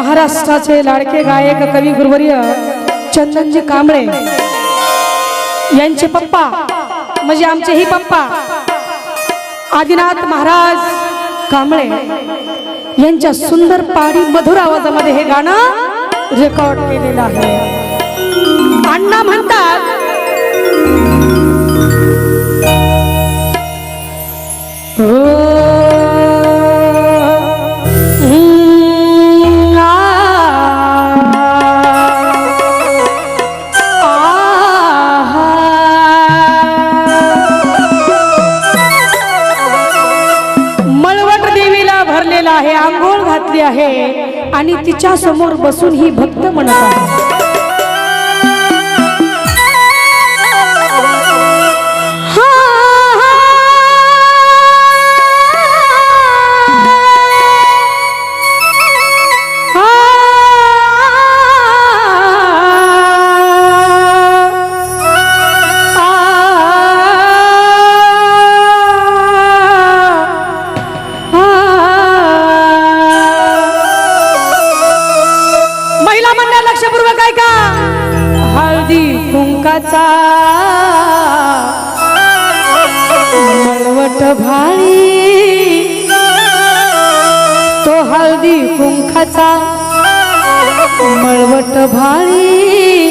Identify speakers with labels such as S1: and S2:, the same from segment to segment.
S1: महाराष्ट्राचे लाडके गायक कवी गुरुवर्य चंदनजी कांबळे. यांचे पप्पा म्हणजे आमचेही पप्पा आदिनाथ महाराज कांबळे. यांच्या सुंदर पाणी मधुर आवाजामध्ये हे गाणं रेकॉर्ड केलेलं आहे. अण्णा म्हणतात आहे आंघोळ घातली आहे. आणि तिच्या समोर बसून ही भक्त म्हणत आहे महिला म्हणणार लक्षपूर्वक आहे का हळदी कुंकाचा मळवट भाळी. तो हळदी कुंकाचा मळवट भाळी.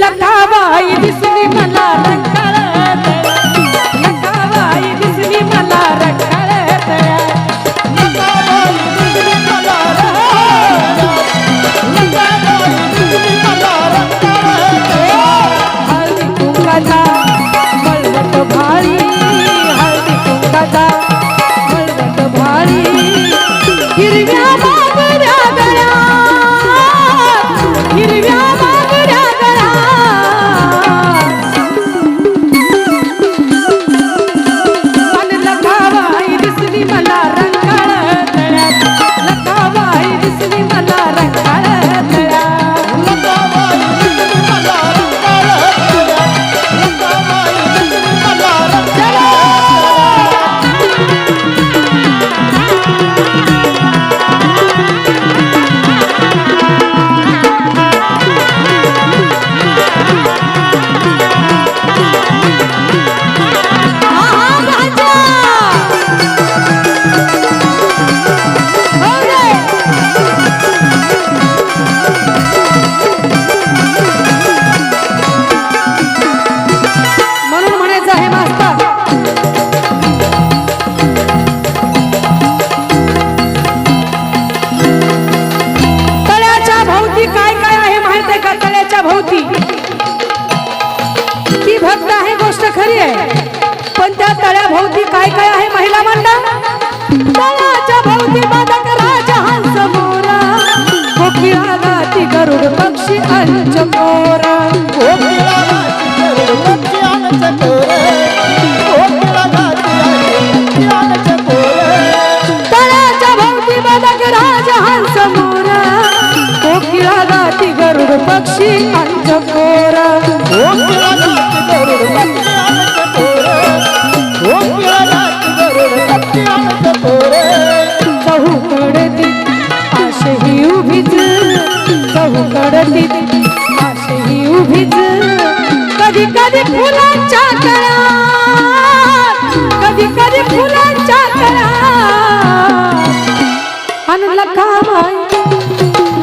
S1: लखाबाई दिसली मला रंगाळत लखाबाई दिसली मला रंगाळत हळदी कुंकाचा भाळी हळदी कुंकाचा भाळी हिरव्या बाबऱ्या गळ्या हिरव्या काय काय आहे महिला मंडळ? तळाच्या भोवती बदक राजा हंस मोरा. कोकिळा गाती गरुड पक्षी अंचकोर तळाच्या भोवती बदक राजा हंस मोरा. कोकिळा गाती गरुड पक्षी अंचकोर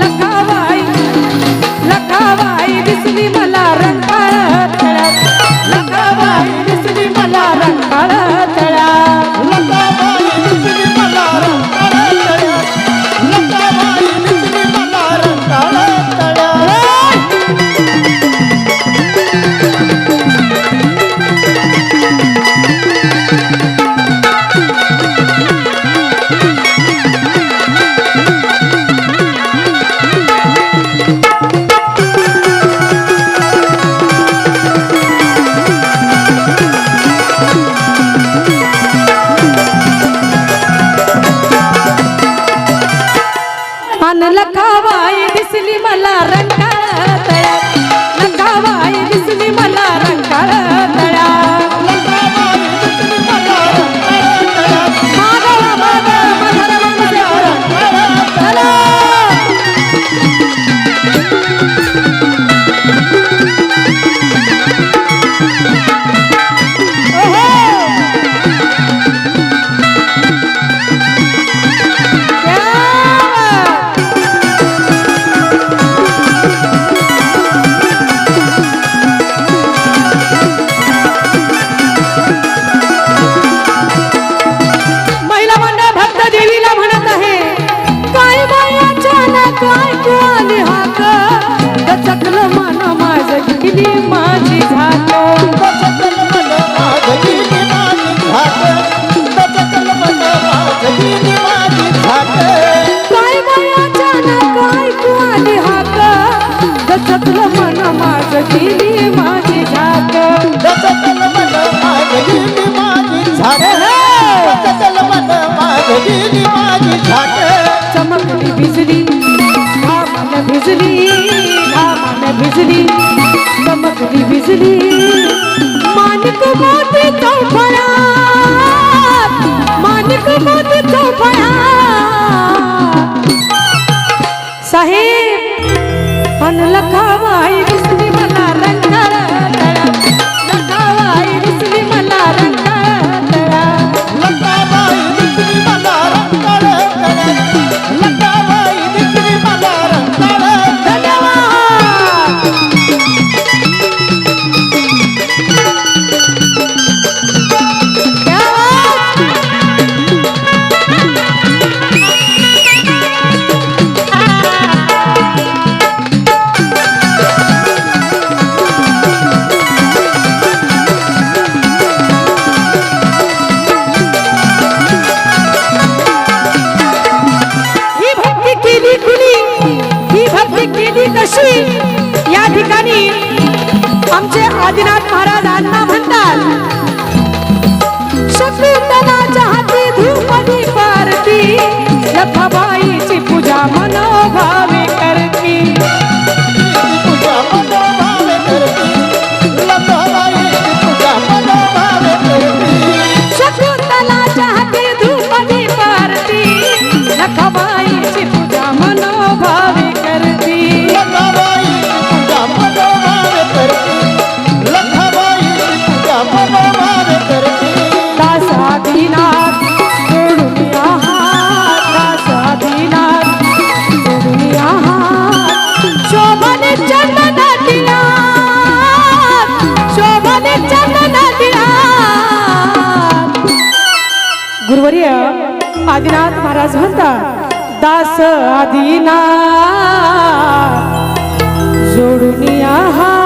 S1: लखाबाई लखाबाई लखाबाई दिसली मला रंगाळ गेली माझी घाट
S2: चमकली
S1: बिजली घामान भिजली घामान भिजली चमकली बिजली साहेब अनलखा ভালো गुरुवर्य आदिनाथ महाराज म्हणतात दास आदिना जोडून आहा